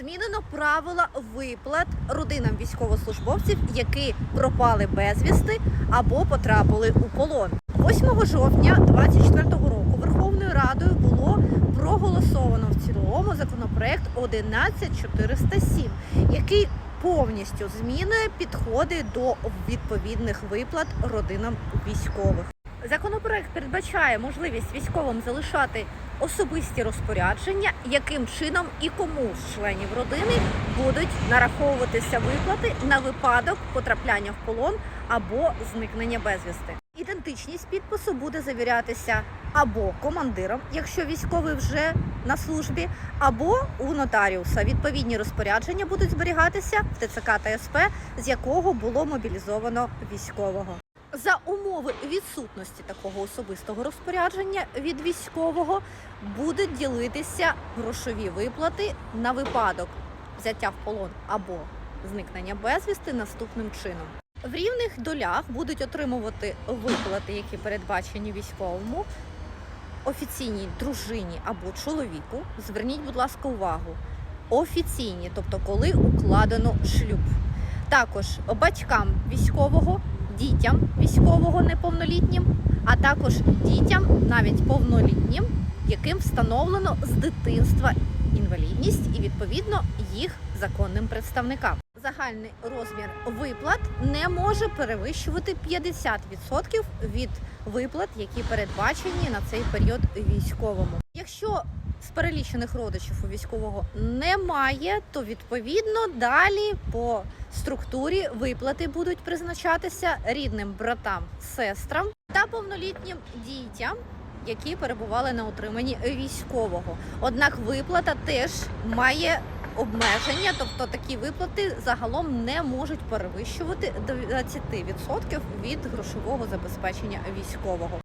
Змінено правила виплат родинам військовослужбовців, які пропали безвісти або потрапили у полон. 8 жовтня 2024 року Верховною Радою було проголосовано в цілому законопроект 11407, який повністю змінює підходи до відповідних виплат родинам військових. Законопроект передбачає можливість військовим залишати особисті розпорядження, яким чином і кому з членів родини будуть нараховуватися виплати на випадок потрапляння в полон або зникнення безвісти. Ідентичність підпису буде завірятися або командиром, якщо військовий вже на службі, або у нотаріуса. Відповідні розпорядження будуть зберігатися в ТЦК та СП, з якого було мобілізовано військового. За умови відсутності такого особистого розпорядження від військового будуть ділитися грошові виплати на випадок взяття в полон або зникнення безвісти наступним чином. В рівних долях будуть отримувати виплати, які передбачені військовому, офіційній дружині або чоловіку. Зверніть, будь ласка, увагу. Офіційні, тобто коли укладено шлюб. Також батькам військового, дітям військового неповнолітнім, а також дітям навіть повнолітнім, яким встановлено з дитинства інвалідність і відповідно їх законним представникам. Загальний розмір виплат не може перевищувати 50% від виплат, які передбачені на цей період військовому. Якщо з перелічених родичів у військового немає, то відповідно далі по структурі виплати будуть призначатися рідним братам, сестрам та повнолітнім дітям, які перебували на утриманні військового. Однак виплата теж має обмеження, тобто такі виплати загалом не можуть перевищувати 20% від грошового забезпечення військового.